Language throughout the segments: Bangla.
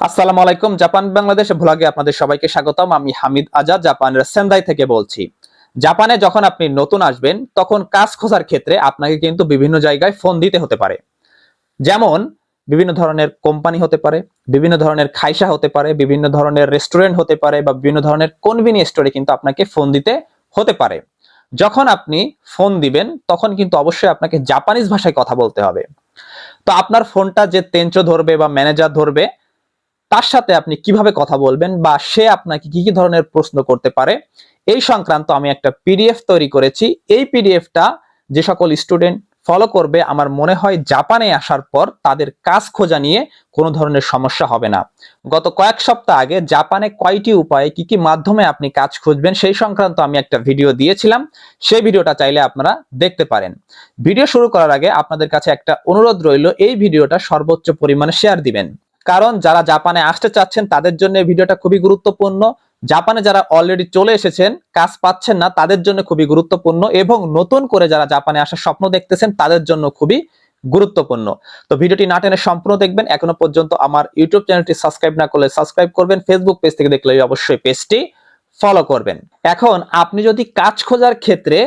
আসসালামু আলাইকুম, জাপান বাংলাদেশ ভ্লগে আপনাদের সবাইকে স্বাগতম। আমি হামিদ আজাদ, জাপানের সেন্দাই থেকে বলছি। জাপানে যখন আপনি নতুন আসবেন, তখন কাজ খোঁজার ক্ষেত্রে আপনাকে কিন্তু বিভিন্ন জায়গায় ফোন দিতে হতে পারে। যেমন, বিভিন্ন ধরনের কোম্পানি হতে পারে, বিভিন্ন ধরনের খাইসা হতে পারে, বিভিন্ন ধরনের রেস্টুরেন্ট হতে পারে বা বিভিন্ন ধরনের কনভিনিয়েন্স স্টোরে কিন্তু আপনাকে ফোন দিতে হতে পারে। যখন আপনি ফোন দিবেন, তখন কিন্তু অবশ্যই আপনাকে জাপানিজ ভাষায় কথা বলতে হবে। তো আপনার ফোনটা যে তেঞ্চো ধরবে বা ম্যানেজার ধরবে তার সাথে আপনি কীভাবে কথা বলবেন বা সে আপনাকে কি কি ধরনের প্রশ্ন করতে পারে, এই সংক্রান্ত আমি একটা পিডিএফ তৈরি করেছি। এই পিডিএফটা যে সকল স্টুডেন্ট ফলো করবে, আমার মনে হয় জাপানে আসার পর তাদের কাজ খোঁজা নিয়ে কোনো ধরনের সমস্যা হবে না। গত কয়েক সপ্তাহ আগে জাপানে কয়টি উপায়ে কি কি মাধ্যমে আপনি কাজ খুঁজবেন, সেই সংক্রান্ত আমি একটা ভিডিও দিয়েছিলাম। সেই ভিডিওটা চাইলে আপনারা দেখতে পারেন। ভিডিও শুরু করার আগে আপনাদের কাছে একটা অনুরোধ রইল, এই ভিডিওটা সর্বোচ্চ পরিমাণে শেয়ার দিবেন। কারণ যারা জাপানে আসতে চাচ্ছেন, তাদের জন্য ভিডিওটা খুবই গুরুত্বপূর্ণ। জাপানে যারা অলরেডি চলে এসেছেন, কাজ পাচ্ছেন না, তাদের জন্য খুবই গুরুত্বপূর্ণ এবং নতুন করে যারা জাপানে আসার স্বপ্ন দেখতেছেন, তাদের জন্য খুবই গুরুত্বপূর্ণ। তো ভিডিওটি না টেনে সম্পূর্ণ দেখবেন। এখনও পর্যন্ত আমার ইউটিউব চ্যানেলটি সাবস্ক্রাইব না করলে সাবস্ক্রাইব করবেন। ফেসবুক পেজ থেকে দেখলে অবশ্যই পেজটি ফলো করবেন। এখন আপনি যদি কাজ খোঁজার ক্ষেত্রে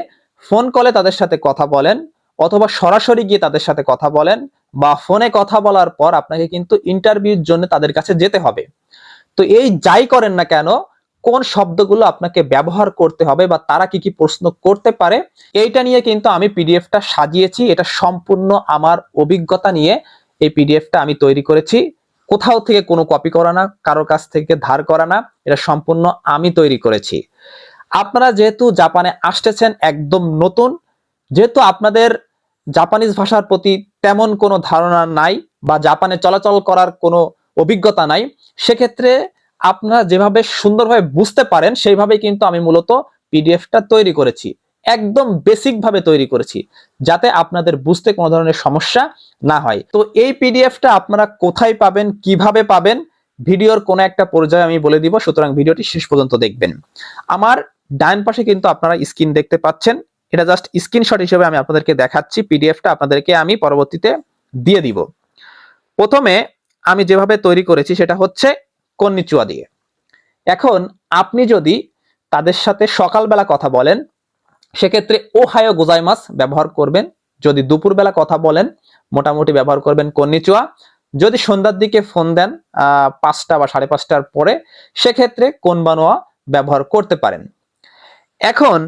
ফোন কলে তাদের সাথে কথা বলেন, অথবা সরাসরি গিয়ে তাদের সাথে কথা বলেন বা ফোনে কথা বলার পর আপনাকে কিন্তু ইন্টারভিউর জন্য তাদের কাছে যেতে হবে। তো এই যাই করেন না কেন, কোন শব্দগুলো আপনাকে ব্যবহার করতে হবে বা তারা কি কি প্রশ্ন করতে পারে, এইটা নিয়ে কিন্তু আমি পিডিএফটা সাজিয়েছি। এটা সম্পূর্ণ আমার অভিজ্ঞতা নিয়ে এই পিডিএফটা আমি তৈরি করেছি। কোথাও থেকে কোনো কপি করা না, কারোর কাছ থেকে ধার করা না, এটা সম্পূর্ণ আমি তৈরি করেছি। আপনারা যেহেতু জাপানে আসতেছেন, একদম নতুন, যেহেতু আপনাদের জাপানিজ ভাষার প্রতি তেমন কোনো ধারণা নাই বা জাপানে চলাচল করার কোনো অভিজ্ঞতা নাই। সেক্ষেত্রে আপনারা যেভাবে সুন্দরভাবে বুঝতে পারেন সেইভাবে কিন্তু আমি মূলত পিডিএফটা তৈরি করেছি। একদম বেসিক ভাবে তৈরি করেছি, যাতে আপনাদের বুঝতে কোনো ধরনের সমস্যা না হয়। তো এই পিডিএফটা আপনারা কোথায় পাবেন, কীভাবে পাবেন, ভিডিওর কোনো একটা পর্যায়ে আমি বলে দিব, সুতরাং ভিডিওটি শেষ পর্যন্ত দেখবেন। আমার ডান পাশে কিন্তু আপনারা স্ক্রিন দেখতে পাচ্ছেন এটা জাস্ট স্ক্রিনশট হিসেবে আমি আপনাদেরকে দেখাচ্ছি পিডিএফটা আপনাদেরকে আমি পরবর্তীতে দিয়ে দিব। প্রথমে আমি যেভাবে তৈরি করেছি সেটা হচ্ছে কন্নিচুয়া দিয়ে। এখন আপনি যদি তাদের সাথে সকালবেলা কথা বলেন, সেক্ষেত্রে ওহায়ো গোজাইমাস ব্যবহার করবেন। যদি দুপুরবেলা কথা বলেন, মোটামুটি ব্যবহার করবেন কন্নিচুয়া যদি সন্ধ্যার দিকে ফোন দেন পাঁচটা বা সাড়ে পাঁচটার পরে, সেক্ষেত্রে কোন বানোয়া ব্যবহার করতে পারেন। এখন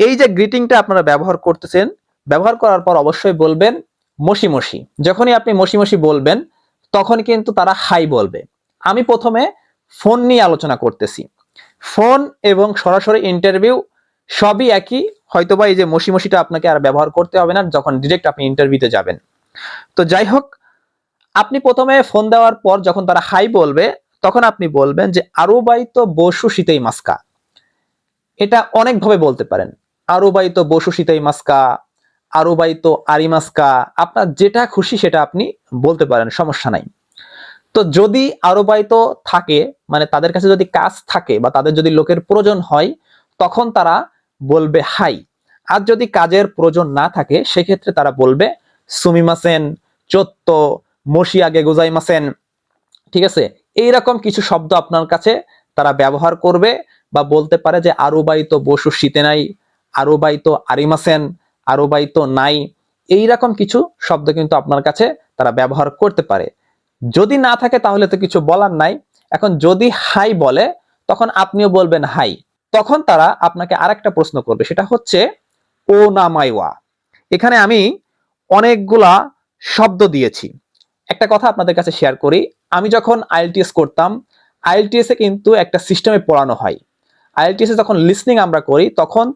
এই যে গ্রিটিংটা আপনারা ব্যবহার করতেছেন, ব্যবহার করার পর অবশ্যই বলবেন মসি মসি যখনই আপনি মসি মসি বলবেন, তখন কিন্তু তারা হাই বলবে। আমি প্রথমে ফোন নিয়ে আলোচনা করতেছি। ফোন এবং সরাসরি ইন্টারভিউ সবই একই, হয়তোবা এই যে মসি মসিটা আপনাকে আর ব্যবহার করতে হবে না, যখন ডিরেক্ট আপনি ইন্টারভিউতে যাবেন। তো যাই হোক, আপনি প্রথমে ফোন দেওয়ার পর যখন তারা হাই বলবে, তখন আপনি বলবেন যে, আরও বাই তো বসু শীতেই মাস্কা। এটা অনেকভাবে বলতে পারেন। আরও বাইতো বসু শীতেই মাস্কা আরও বাইতো আরি মাস্কা আপনার যেটা খুশি সেটা আপনি বলতে পারেন, সমস্যা নাই। তো যদি আরও বাইতো থাকে মানে তাদের কাছে যদি কাজ থাকে বা তাদের যদি লোকের প্রয়োজন হয়, তখন তারা বলবে হাই। আর যদি কাজের প্রয়োজন না থাকে, সেক্ষেত্রে তারা বলবে সুমিমাসেন, চত্ত মশি আগে গোজাইমাসেন। ঠিক আছে? এইরকম কিছু শব্দ আপনার কাছে তারা ব্যবহার করবে বা বলতে পারে যে আরও বাইতো বসু শীতে নাই। আরও বাইতো আরিমাসেন আরও বাইতো নাই এইরকম কিছু শব্দ কিন্তু আপনার কাছে তারা ব্যবহার করতে পারে। যদি না থাকে তাহলে তো কিছু বলার নাই। এখন যদি হাই বলে, তখন আপনিও বলবেন হাই। তখন তারা আপনাকে আরেকটা প্রশ্ন করবে, সেটা হচ্ছে, ও না মাইওয়া। এখানে আমি অনেকগুলা শব্দ দিয়েছি। একটা কথা আপনাদের কাছে শেয়ার করি, আমি যখন আইএলটিএস করতাম আইএলটিএস এ কিন্তু একটা সিস্টেমে পড়ানো হয়। আইএলটিএস এ যখন লিসনিং আমরা করি, তখন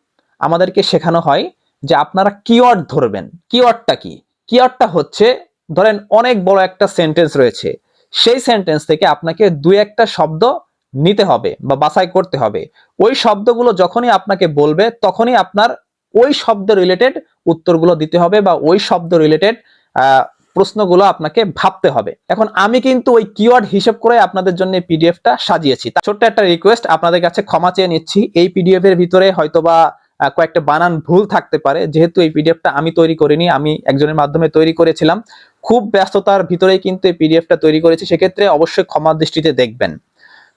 আমাদেরকে শেখানো হয় যে আপনারা কিওয়ার্ড ধরবেন। কিওয়ার্ডটা কি? কিওয়ার্ডটা হচ্ছে, ধরেন অনেক বড় একটা সেন্টেন্স রয়েছে। সেই সেন্টেন্স থেকে আপনাকে দুই একটা শব্দ নিতে হবে বা বাছাই করতে হবে। ওই শব্দগুলো যখনই আপনাকে বলবে, তখনই আপনার ওই শব্দ রিলেটেড উত্তরগুলো দিতে হবে বা ওই শব্দ রিলেটেড প্রশ্নগুলো আপনাকে ভাবতে হবে। এখন আমি কিন্তু ওই কিওয়ার্ড হিসেব করে আপনাদের জন্য পিডিএফটা সাজিয়েছি। ছোট্ট একটা রিকোয়েস্ট আপনাদের কাছে ক্ষমা চেয়ে নিচ্ছি। এই পিডিএফ এর ভিতরে হয়তোবা কয়েকটা বানান ভুল থাকতে পারে। যেহেতু এই পিডিএফটা আমি তৈরি করিনি, আমি একজনের মাধ্যমে তৈরি করেছিলাম। খুব ব্যস্ততার ভিতরেই কিন্তু এই পিডিএফটা তৈরি করেছি, সেক্ষেত্রে অবশ্যই ক্ষমা দৃষ্টিতে দেখবেন।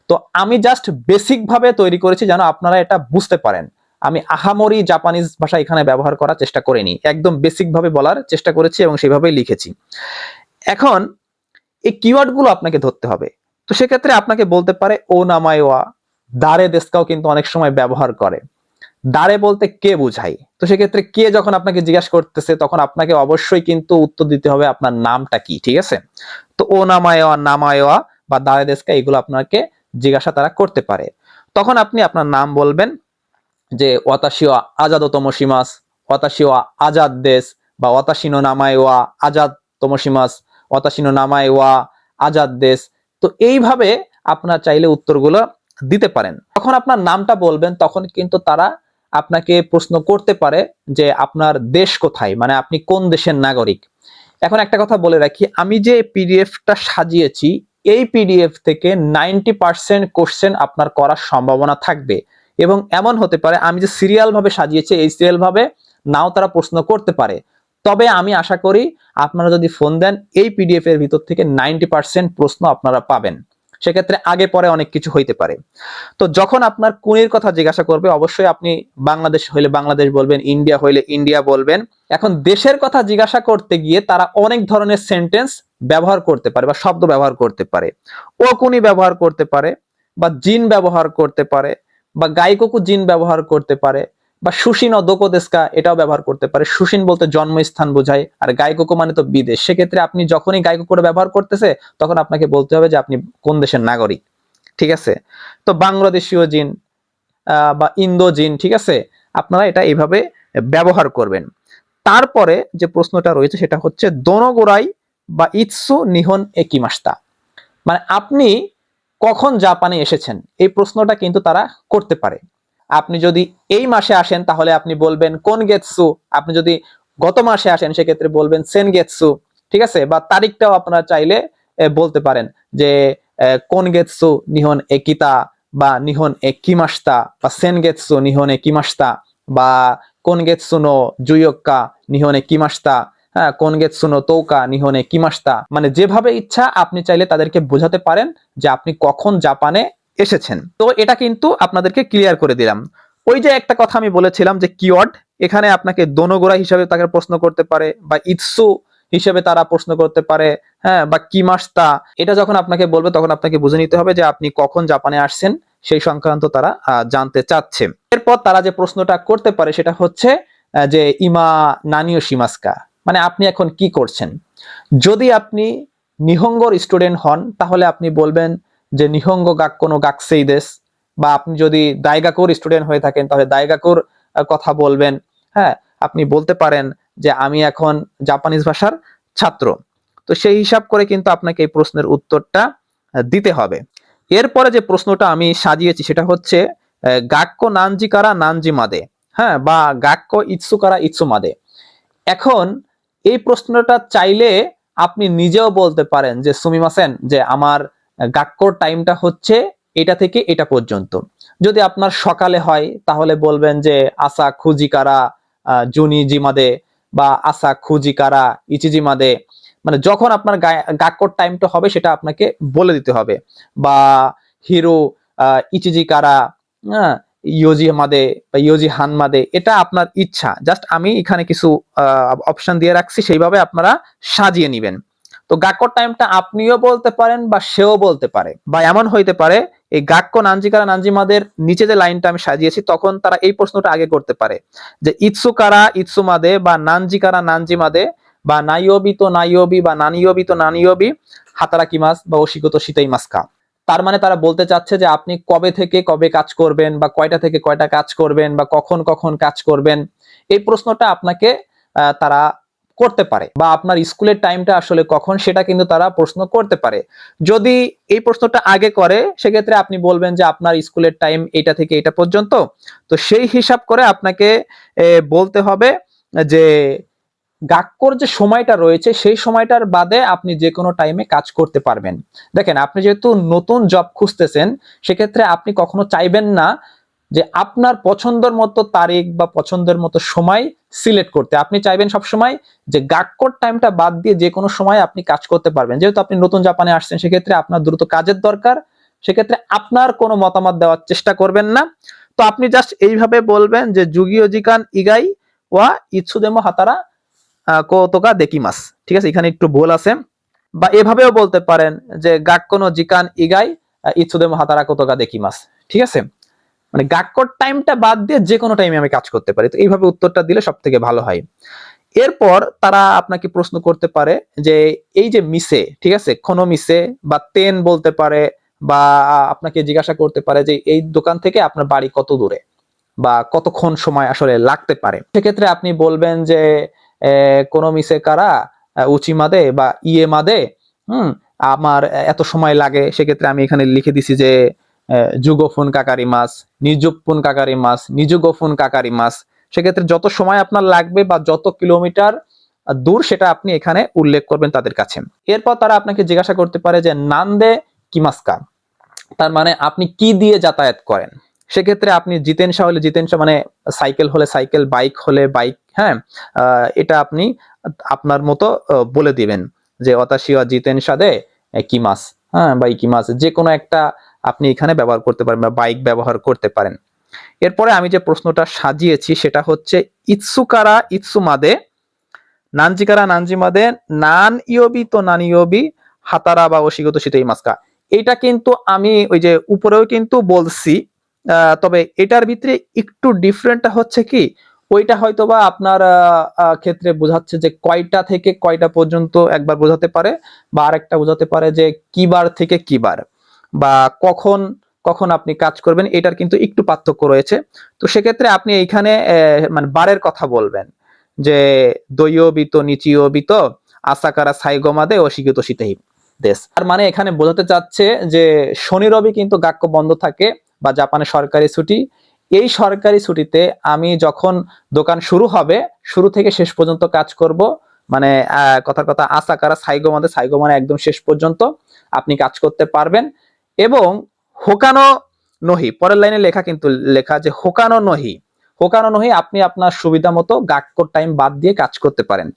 তো আমি জাস্ট বেসিক ভাবে তৈরি করেছি যেন আপনারা এটা বুঝতে পারেন। আমি আহামরি জাপানিজ ভাষা এখানে ব্যবহার করার চেষ্টা করিনি। একদম বেসিক ভাবে বলার চেষ্টা করেছি এবং সেভাবেই লিখেছি। এখন এই কিওয়ার্ডগুলো আপনাকে ধরতে হবে। তো সেক্ষেত্রে আপনাকে বলতে পারে, ও নামায়োয়া দারে দেশকাও কিন্তু অনেক সময় ব্যবহার করে। দারে বলতে কে বুঝাই? তো সেক্ষেত্রে কে যখন আপনাকে জিজ্ঞাসা করতেছে, তখন আপনাকে অবশ্যই কিন্তু উত্তর দিতে হবে আপনার নামটা কি, ঠিক আছে? তো ও নামায়োয়া নামায়োয়া বা দারে দেশকা এগুলো আপনাকে জিজ্ঞাসা তারা করতে পারে। তখন আপনি আপনার নাম বলবেন যে ওয়াতাশিও আজাদ তমসিমাস ওয়াতাশিও আজাদ দেশ বা ওয়াতাশিনো নামায়োয়া আজাদ তমসিমাস ওয়াতাশিনো নামায়োয়া আজাদ দেশ। তো এইভাবে আপনার চাইলে উত্তরগুলো দিতে পারেন। তখন আপনার নামটা বলবেন, তখন কিন্তু তারা আপনাকে প্রশ্ন করতে পারে যে আপনার দেশ কোথায়? মানে আপনি কোন দেশের নাগরিক? এখন একটা কথা বলে রাখি, আমি যে পিডিএফটা সাজিয়েছি, এই পিডিএফ থেকে নাইনটি পার্সেন্ট কোশ্চেন আপনার করার সম্ভাবনা থাকবে। এবং এমন হতে পারে, আমি যে সিরিয়াল ভাবে সাজিয়েছি, এই সিরিয়াল ভাবে নাও তারা প্রশ্ন করতে পারে। তবে আমি আশা করি, আপনারা যদি ফোন দেন, এই পিডিএফ এর ভিতর থেকে নাইনটি পার্সেন্ট প্রশ্ন আপনারা পাবেন। সেক্ষেত্রে আগে পরে অনেক কিছু হইতে পারে। তো যখন আপনার কুনির কথা জিজ্ঞাসা করবে, অবশ্যই আপনি বাংলাদেশ হইলে বাংলাদেশ বলবেন, ইন্ডিয়া হইলে ইন্ডিয়া বলবেন। এখন দেশের কথা জিজ্ঞাসা করতে গিয়ে তারা অনেক ধরনের সেন্টেন্স ব্যবহার করতে পারে বা শব্দ ব্যবহার করতে পারে। ও কুনি ব্যবহার করতে পারে বা জিন ব্যবহার করতে পারে বা গাইকোকু জিন ব্যবহার করতে পারে। বা সুশিন ও দোকোদেস্কা এটাও ব্যবহার করতে পারে। সুশিন বলতে জন্মস্থান বোঝায়, আর গাইকোকো মানে তো বিদেশ। সেক্ষেত্রে আপনি যখনই গাইকোকোটা ব্যবহার করতেছে, তখন আপনাকে বলতে হবে যে আপনি কোন দেশের নাগরিক। ঠিক আছে? তো বাংলাদেশীয় জিন বা ইন্দো জিন, ঠিক আছে? আপনারা এটা এইভাবে ব্যবহার করবেন। তারপরে যে প্রশ্নটা রয়েছে, সেটা হচ্ছে দোনগোরাই বা ইৎসু নিহন একিমাস্তা মানে আপনি কখন জাপানে এসেছেন? এই প্রশ্নটা কিন্তু তারা করতে পারে। আপনি যদি এই মাসে আসেন তাহলে আপনি বলবেন কোন গেটসু? আপনি যদি গত মাসে আসেন সেক্ষেত্রে বলবেন সেন গেটসু। ঠিক আছে? বা তারিখটাও আপনারা চাইলে বলতে পারেন যে এ, কোন গেটসু নিহন একিতা বা নিহন একিমাস্তা বা সেন গেটসু নিহন একিমাস্তা বা কোন গেটসু নো জুয়ক্কা নিহন একিমাস্তা হ্যাঁ? কোন গেটসু নো তৌকা নিহন একিমাস্তা মানে যেভাবে ইচ্ছা আপনি চাইলে তাদেরকে বোঝাতে পারেন যে আপনি কখন জাপানে এসেছেন। তো এটা কিন্তু আপনাদেরকে ক্লিয়ার করে দিলাম। ওই যে একটা কথা আমি বলেছিলাম যে কিওয়ার্ড, এখানে আপনাকে দোনগোড়া হিসাবে তাকে প্রশ্ন করতে পারে বা ইৎসু হিসেবে তারা প্রশ্ন করতে পারে হ্যাঁ বা কিমাস্তা। এটা যখন আপনাকে বলবে তখন আপনাকে বুঝে নিতে হবে যে আপনি কখন জাপানে আসছেন, সেই সংক্রান্ত তারা জানতে চাচ্ছে। এরপর তারা যে প্রশ্নটা করতে পারে সেটা হচ্ছে যে ইমা নানিও সীমাস্কা মানে আপনি এখন কি করছেন? যদি আপনি নিহঙ্গর স্টুডেন্ট হন, তাহলে আপনি বলবেন যে নিহঙ্গ গাক কোনো গাকসেই দেশ, বা আপনি যদি দায়গাকুর স্টুডেন্ট হয়ে থাকেন, তাহলে দায়গাকুর কথা বলবেন। হ্যাঁ আপনি বলতে পারেন যে আমি এখন জাপানিজ ভাষার ছাত্র। তো সেই হিসাব করে কিন্তু আপনাকে এই প্রশ্নের উত্তরটা দিতে হবে। এরপরে যে প্রশ্নটা আমি সাজিয়েছি, সেটা হচ্ছে গাক্য নানজিকারা নানজি মাদে? হ্যাঁ বা গাক্য ইৎসু মাদে? এখন এই প্রশ্নটা চাইলে আপনি নিজেও বলতে পারেন যে সুমিমাসেন যে আমার গাক্কর টাইমটা হচ্ছে এটা থেকে এটা পর্যন্ত। যদি আপনার সকালে হয়, তাহলে বলবেন যে আসা খুজিকারা জুনি জিমাদে বা আসা খুজিকারা ইচিজিমাদে মানে যখন আপনার গাক্কর টাইমটা হবে সেটা আপনাকে বলে দিতে হবে। বা হিরো ইচিজিকারা হ্যাঁ ইয়োজি মাদে বা ইয়োজি হান মাদে, এটা আপনার ইচ্ছা। জাস্ট আমি এখানে কিছু অপশন দিয়ে রাখছি, সেইভাবে আপনারা সাজিয়ে নেবেন। তো গাক্কর টাইমটা আপনিও বলতে পারেন বা সেও বলতে পারে বা এমন হইতে পারে, এই গাক্য নানজিকারা, নানজিমাদের নিচে যে লাইনটা আমি সাজিয়েছি, তখন তারা এই প্রশ্নটা আগে করতে পারে যে ইৎসুকারা, ইৎসুমাদে বা নানজিকারা, নানজিমাদে বা নাইয়বি তো নাইয়বি বা নানিয়বি তো নানিয়বি, হাতারাকি মাস বা অশিগত শীতাই মাসকা তার মানে তারা বলতে চাচ্ছে যে আপনি কবে থেকে কবে কাজ করবেন বা কয়টা থেকে কয়টা কাজ করবেন বা কখন কখন কাজ করবেন, এই প্রশ্নটা আপনাকে তারা করতে পারে বা আপনার স্কুলের টাইমটা আসলে কখন সেটা কিন্তু তারা প্রশ্ন করতে পারে। যদি এই প্রশ্নটা আগে করে, সেক্ষেত্রে আপনি বলবেন যে আপনার স্কুলের টাইম এটা থেকে এটা পর্যন্ত। তো সেই হিসাব করে আপনাকে বলতে হবে যে গাক্কর যে সময়টা রয়েছে, সেই সময়টার বাদে আপনি যে কোনো টাইমে কাজ করতে পারবেন। দেখেন, আপনি যেহেতু নতুন জব খুঁজতেছেন, সেক্ষেত্রে আপনি কখনো চাইবেন না যে আপনার পছন্দের মতো তারিখ বা পছন্দের মতো সময় সিলেক্ট করতে। আপনি চাইবেন সব সময় যে গাক্কর টাইমটা বাদ দিয়ে যে কোনো সময় আপনি কাজ করতে পারবেন। যেহেতু আপনি নতুন জাপানে আসছেন, সেক্ষেত্রে আপনার দ্রুত কাজের দরকার। সেক্ষেত্রে আপনার কোনো মতামত দেওয়ার চেষ্টা করবেন না। তো আপনি জাস্ট এইভাবে বলবেন যে যুগীয় জিকান ইগাই ওয়া ইৎসুদেমো হাতারা কোতোকা দেকিমাস ঠিক আছে? এখানে একটু ভুল আছে। বা এভাবেও বলতে পারেন যে গাক্কনো জিকান ইগাই ইৎসুদেমো হাতারা কোতোকা দেকিমাস ঠিক আছে? মানে গাক্কর টাইমটা বাদ দিয়ে যে কোনো টাইমে আমি কাজ করতে পারি। তো এইভাবে উত্তরটা দিলে সব থেকে ভালো হয়। এরপর তারা আপনাকে প্রশ্ন করতে পারে যে, এই যে মিসে, ঠিক আছে? কোনো মিসে বা তেন বলতে পারে বা আপনাকে জিজ্ঞাসা করতে পারে যে, এই দোকান থেকে আপনার বাড়ি কত দূরে বা কতক্ষণ সময় আসলে লাগতে পারে? সেক্ষেত্রে আপনি বলবেন যে কোনো মিসে কারা উচি মাদে বা ইয়ে মাদে, হুম, আমার এত সময় লাগে। সেক্ষেত্রে আমি এখানে লিখে দিছি যে যুগফুন কাকারি মাছ নিজুপুন কাকারি মাছ নিজুগফুন কাকারি মাছ, সেক্ষেত্রে যত সময় আপনার লাগবে বা যত কিলোমিটার দূর সেটা আপনি এখানে উল্লেখ করবেন তাদের কাছে। এরপর তারা আপনাকে জিজ্ঞাসা করতে পারে যে, নান্দে কিমাস্কা? তার মানে আপনি কি দিয়ে যাতায়াত করেন? সেক্ষেত্রে আপনি জিতেনশা হলে জিতেনশা মানে সাইকেল হলে সাইকেল, বাইক হলে বাইক হ্যাঁ? এটা আপনি আপনার মতো বলে দিবেন যে অতাশিয়া জিতেন জিতেনশা দে কিমাস। হ্যাঁ বা ইকিমাস যে কোনো একটা আপনি এখানে ব্যবহার করতে পারেন বা বাইক ব্যবহার করতে পারেন। এরপরে আমি যে প্রশ্নটা সাজিয়েছি সেটা হচ্ছে, ইৎসুকারা ইৎসুমাদে, নানজিকারা নানজিমাদে, নান ইয়বি তো নান ইয়বি, হাতারা বা অশিগত শীতই মাস্কা। এটা কিন্তু আমি ওই যে উপরেও কিন্তু বলছি তবে এটার ভিতরে একটু ডিফারেন্টটা হচ্ছে কি, ওইটা হয়তো বা আপনার ক্ষেত্রে বোঝাচ্ছে যে কয়টা থেকে কয়টা পর্যন্ত একবার বোঝাতে পারে বা আরেকটা বোঝাতে পারে যে কিবার থেকে কিবার। বা কখন কখন আপনি কাজ করবেন, এটার কিন্তু একটু পার্থক্য রয়েছে। তো সেক্ষেত্রে আপনি এইখানে মানে বারের কথা বলবেন যে দৈয় বিত নিচিও বিত আসাকারা সাইগমাদে অশিগত শীতেই দেশ। আর মানে এখানে বোঝাতে চাচ্ছে যে, শনি রবি কিন্তু গাক্য বন্ধ থাকে বা জাপানে সরকারি ছুটি। এই সরকারি ছুটিতে আমি যখন দোকান শুরু হবে, শুরু থেকে শেষ পর্যন্ত কাজ করব মানে কথার কথা, আসাকারা সাইগো মানে সাইগো মানে একদম শেষ পর্যন্ত আপনি কাজ করতে পারবেন। এবং হোকানো নহি, পরের লাইনে লেখা কিন্তু লেখা যে হোকানো নহি। হোকানো নহি, আপনি আপনার সুবিধা মতো গাক্কর টাইম বাদ দিয়ে কাজ করতে পারেন।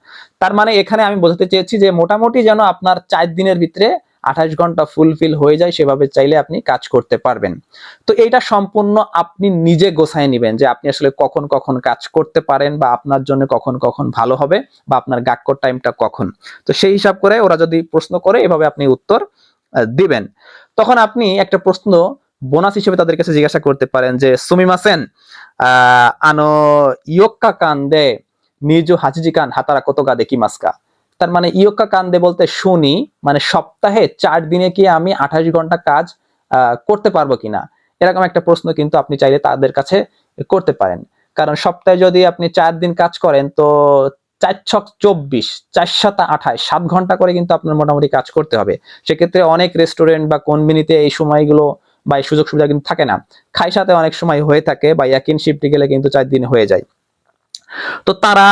তার মানে এখানে আমি বোঝাতে চেয়েছি যে মোটামুটি যেন আপনার চার দিনের ভিতরে আঠাশ ঘণ্টা ফুলফিল হয়ে যায়, সেভাবে চাইলে আপনি কাজ করতে পারবেন। তো এইটা সম্পূর্ণ আপনি নিজে গোছায় নেবেন যে আপনি আসলে কখন কখন কাজ করতে পারেন বা আপনার জন্য কখন কখন ভালো হবে বা আপনার গাক্কর টাইমটা কখন। তো সেই হিসাব করে ওরা যদি প্রশ্ন করে, এভাবে আপনি উত্তর দিবেন। তখন আপনি একটা প্রশ্ন বোনাস হিসেবে তাদের কাছে জিজ্ঞাসা করতে পারেন যে সুমিমাসেন আহ, আনো ইয়োক্কা কান্দে নিজু হাজিজি কান হাতারা কত গা দেখি মাস্কা? তার মানে ইয়োক্কা কান্দে বলতে শুনি মানে সপ্তাহে চার দিনে কি আমি আঠাশ ঘণ্টা কাজ করতে পারব কিনা? এরকম একটা প্রশ্ন কিন্তু আপনি চাইলে তাদের কাছে করতে পারেন। কারণ সপ্তাহে যদি আপনি চার দিন কাজ করেন, তো চার ছক চব্বিশ, চার সাতা আঠাশ, সাত ঘণ্টা করে কিন্তু আপনার মোটামুটি কাজ করতে হবে। সেক্ষেত্রে অনেক রেস্টুরেন্ট বা কোম্পানিতে এই সময়গুলো বা এই সুযোগ সুবিধা কিন্তু থাকে না। খাই সাথে অনেক সময় হয়ে থাকে বা ইয়াকিন শিফটে গেলে কিন্তু চার দিন হয়ে যায়। তো তারা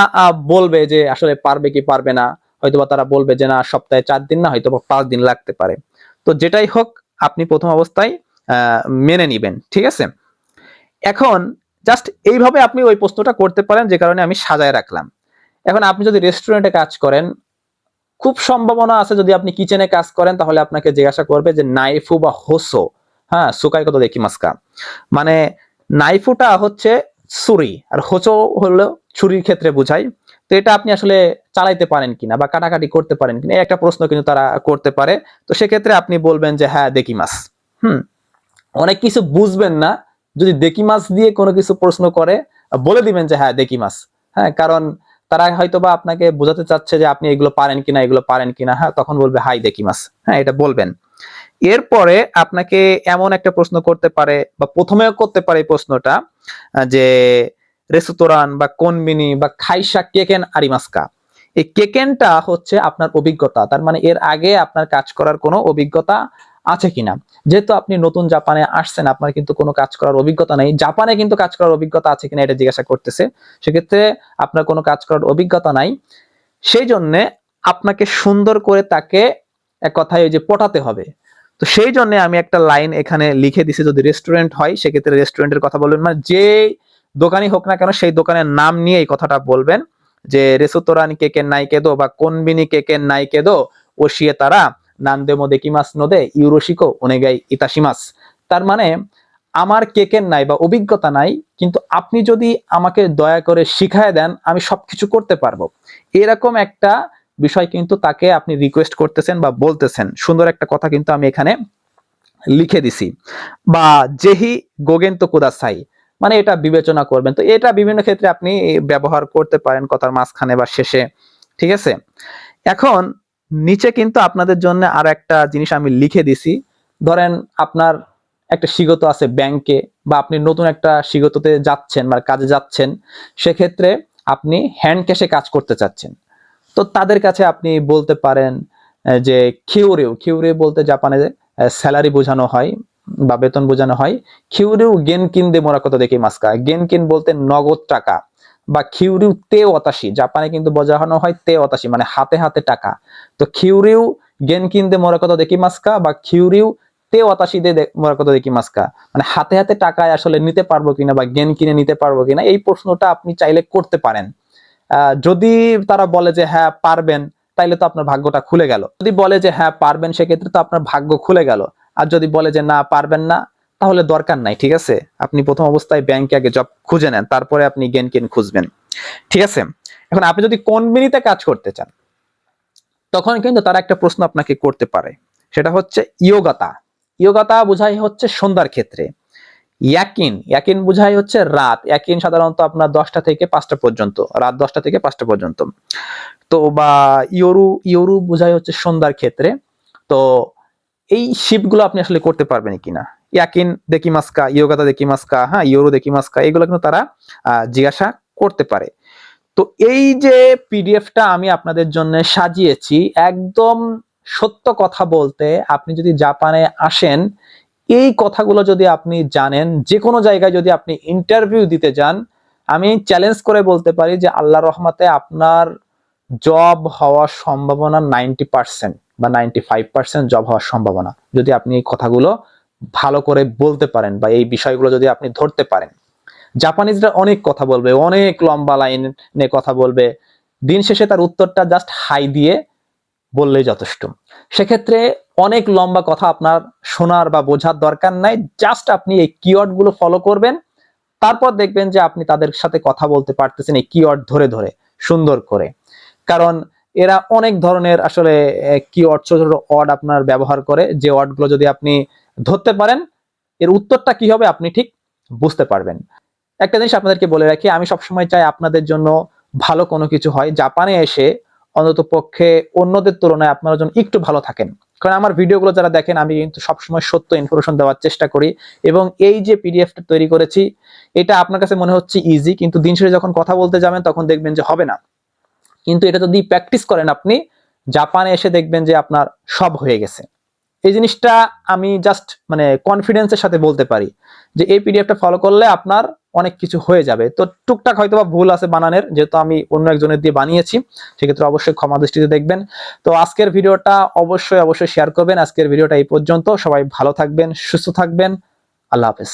বলবে যে আসলে পারবে কি পারবে না, হয়তোবা তারা বলবে যে না, সপ্তাহে চার দিন না হয়তো পাঁচ দিন লাগতে পারে। তো যেটাই হোক, আপনি প্রথম অবস্থায় মেনে নিবেন, ঠিক আছে? এখন জাস্ট এইভাবে আপনি ওই প্রশ্নটা করতে পারেন, যে কারণে আমি সাজায় রাখলাম। এখন আপনি যদি রেস্টুরেন্টে কাজ করেন, খুব সম্ভাবনা আছে যদি আপনি কিচেনে কাজ করেন, তাহলে আপনাকে জিজ্ঞাসা করবে যে নাইফু বা হোসো? হ্যাঁ সুকাই কত দেখি মাস্কা। মানে নাইফুটা হচ্ছে ছুরি, আর হোচো হলো ছুরির ক্ষেত্রে বোঝায় তো এটা আপনি আসলে চালাইতে পারেন কিনা বা কাটাকাটি করতে পারেন কিনা একটা প্রশ্ন কিন্তু তারা করতে পারে। তো সেক্ষেত্রে আপনি বলবেন যে হ্যাঁ দেখি মাছ হুম, অনেক কিছু বুঝবেন না, যদি দেখি মাছ দিয়ে কোনো কিছু প্রশ্ন করে, বলে দিবেন যে হ্যাঁ দেখি মাছ হ্যাঁ কারণ তারা হয়তো বা আপনাকে বোঝাতে চাচ্ছে যে আপনি এগুলো পারেন কিনা, এগুলো পারেন কিনা হ্যাঁ তখন বলবে, হাই, দেখি মাছ হ্যাঁ এটা বলবেন। এরপরে আপনাকে এমন একটা প্রশ্ন করতে পারে বা প্রথমেও করতে পারে এই প্রশ্নটা যে রেস্তোরান বা কোনমিনি বা খাইসা কেকেন আরিমাস্কা এই কেকেনটা হচ্ছে আপনার অভিজ্ঞতা, তার মানে এর আগে আপনার কাজ করার কোনো অভিজ্ঞতা আছে কিনা? যেহেতু আপনি নতুন জাপানে আসছেন, আপনার কিন্তু কোনো কাজ করার অভিজ্ঞতা নেই। জাপানে কিন্তু কাজ করার অভিজ্ঞতা আছে কিনা এটা জিজ্ঞাসা করতেছে। সেক্ষেত্রে আপনার কোনো কাজ করার অভিজ্ঞতা নাই। সেই জন্যে আপনাকে সুন্দর করে তাকে এক কথায় ওই যে পটাতে হবে। তো সেই জন্য আমি একটা লাইন এখানে লিখে দিছি, যদি রেস্টুরেন্ট হয়, সেক্ষেত্রে রেস্টুরেন্টের কথা বলবেন। মানে যে দোকানই হোক না কেন, সেই দোকানের নাম নিয়ে এই কথাটা বলবেন। যে রেসুতোরান কেকের নাইকেদো বা কোনবিনি কেকের নাইকেদো ওশিয়ে তারা নান্দেমো দেকিমাস নোদে, ইউরোশিকো ওনেগাই ইতাশিমাস তার মানে আমার কেকের নাই বা অভিজ্ঞতা নাই, কিন্তু আপনি যদি আমাকে দয়া করে শিখায় দেন, আমি সবকিছু করতে পারব। এরকম একটা বিষয় কিন্তু তাকে আপনি রিকোয়েস্ট করতেছেন বা বলতেছেন। সুন্দর একটা কথা কিন্তু আমি এখানে লিখে দিছি। বা জেহি গোগেন্ত কুদাসাই মানে এটা বিবেচনা করবেন। তো এটা বিভিন্ন ক্ষেত্রে আপনি ব্যবহার করতে পারেন কথার মাঝখানে বা শেষে। ঠিক আছে? এখন নিচে কিন্তু আপনাদের জন্য আর একটা জিনিস আমি লিখে দিছি। ধরেন আপনার একটা শিগত আছে ব্যাংকে বা আপনি নতুন একটা শিগততে যাচ্ছেন বা কাজে যাচ্ছেন, সেক্ষেত্রে আপনি হ্যান্ড ক্যাশে কাজ করতে চাচ্ছেন। তো তাদের কাছে আপনি বলতে পারেন যে খিউরিউ খিউরিউ বলতে জাপানে স্যালারি বোঝানো হয় বা বেতন বোঝানো হয়। খিউরিউ গেনকিন দে মোরাকত দেখি মাস্কা। গেন কিন বলতে নগদ টাকা। বা খিউরিউ তে অতাশি জাপানে কিন্তু বোঝানো হয় তে অতাশি মানে হাতে হাতে টাকা। তো খিউরিউ গেন কিনতে দে মোরাকত দেখি মাস্কা বা খিউরিউ তে অতাশি দে মোরাকত দেখি মাস্কা মানে হাতে হাতে টাকায় আসলে নিতে পারব কিনা বা গেন কিনে নিতে পারব কিনা, এই প্রশ্নটা আপনি চাইলে করতে পারেন। যদি তারা বলে যে হ্যাঁ পারবেন, তাইলে তো আপনার ভাগ্যটা খুলে গেল। যদি বলে যে হ্যাঁ পারবেন, সেক্ষেত্রে তো আপনার ভাগ্য খুলে গেল। আর যদি বলে যে, না, পারবেন না তাহলে দরকার নাই, ঠিক আছে? আপনি প্রথম অবস্থায় ব্যাংকে আগে জব খুঁজে নেন, তারপরে আপনি গেন কেন খুঁজবেন, ঠিক আছে? এখন আপনি যদি কোম্পানিতে কাজ করতে চান, তখন কিন্তু তারা একটা প্রশ্ন আপনাকে করতে পারে, সেটা হচ্ছে ইয়োগাতা। ইয়োগাতা বোঝাই হচ্ছে সন্ধ্যার ক্ষেত্রে। ইয়াকিন ইয়াকিন বোঝাই হচ্ছে রাত। ইয়াকিন সাধারণত আপনার দশটা থেকে পাঁচটা পর্যন্ত, রাত দশটা থেকে পাঁচটা পর্যন্ত। তো বা ইয়োরু ইয়োরু বোঝাই হচ্ছে সন্ধ্যার ক্ষেত্রে। তো এই শিপগুলো আপনি আসলে করতে পারবেন কিনা? ইয়াকিন দেখি মাস্কা ইয়োগাতা দেখি মাস্কা হ্যাঁ ইয়োরু দেখি মাস্কা এগুলো কিন্তু তারা জিজ্ঞাসা করতে পারে। তো এই যে পিডিএফটা আমি আপনাদের জন্য সাজিয়েছি, একদম সত্য কথা বলতে আপনি যদি জাপানে আসেন, এই কথাগুলো যদি আপনি জানেন যে কোনো জায়গায় যদি আপনি ইন্টারভিউ দিতে যান, আমি চ্যালেঞ্জ করে বলতে পারি যে আল্লাহ রহমাতে আপনার জব হওয়ার সম্ভাবনা নাইনটি পার্সেন্ট বা নাইনটি ফাইভ পার্সেন্ট জব হওয়ার সম্ভাবনা। যদি আপনি এই কথাগুলো ভালো করে বলতে পারেন বা এই বিষয়গুলো যদি আপনি ধরতে পারেন। জাপানিজরা অনেক কথা বলবে, অনেক লম্বা লাইনে কথা বলবে। দিন শেষে তার উত্তরটা জাস্ট হাই দিয়ে বললেই যথেষ্ট। সেক্ষেত্রে অনেক লম্বা কথা আপনার শোনার বা বোঝার দরকার নাই জাস্ট আপনি এই কিওয়ার্ডগুলো ফলো করবেন। তারপর দেখবেন যে আপনি তাদের সাথে কথা বলতে পারতেছেন এই কিওয়ার্ড ধরে ধরে, সুন্দর করে। কারণ এরা অনেক ধরনের আসলে কিওয়ার্ড ছোট ছোট ওয়ার্ড আপনার ব্যবহার করে। যে ওয়ার্ডগুলো যদি আপনি ধরতে পারেন, এর উত্তরটা কি হবে আপনি ঠিক বুঝতে পারবেন। একটা জিনিস আপনাদেরকে বলে রাখি, আমি সবসময় চাই আপনাদের জন্য ভালো কোনো কিছু হয়। জাপানে এসে অন্তত পক্ষে অন্যদের তুলনায় আপনারা যেন একটু ভালো থাকেন। কারণ আমার ভিডিওগুলো যারা দেখেন, আমি কিন্তু সবসময় সত্য ইনফরমেশন দেওয়ার চেষ্টা করি এবং এই যে পিডিএফটা তৈরি করেছি, এটা আপনার কাছে মনে হচ্ছে ইজি কিন্তু দিন শেষে যখন কথা বলতে যাবেন, তখন দেখবেন যে হবে না। কিন্তু এটা যদি প্র্যাকটিস করেন আপনি, জাপানে এসে দেখবেন যে আপনার সব হয়ে গেছে। এই জিনিসটা আমি জাস্ট মানে কনফিডেন্সের সাথে বলতে পারি যে এই পিডিএফটা ফলো করলে আপনার অনেক কিছু হয়ে যাবে। তো টুকটাক হয়তো বা ভুল আছে বানানের, যেহেতু আমি অন্য একজনের দিয়ে বানিয়েছি, সেক্ষেত্রে অবশ্যই ক্ষমা দৃষ্টিতে দেখবেন। তো আজকের ভিডিওটা অবশ্যই অবশ্যই শেয়ার করবেন। আজকের ভিডিওটা এই পর্যন্ত। সবাই ভালো থাকবেন, সুস্থ থাকবেন। আল্লাহ হাফেজ।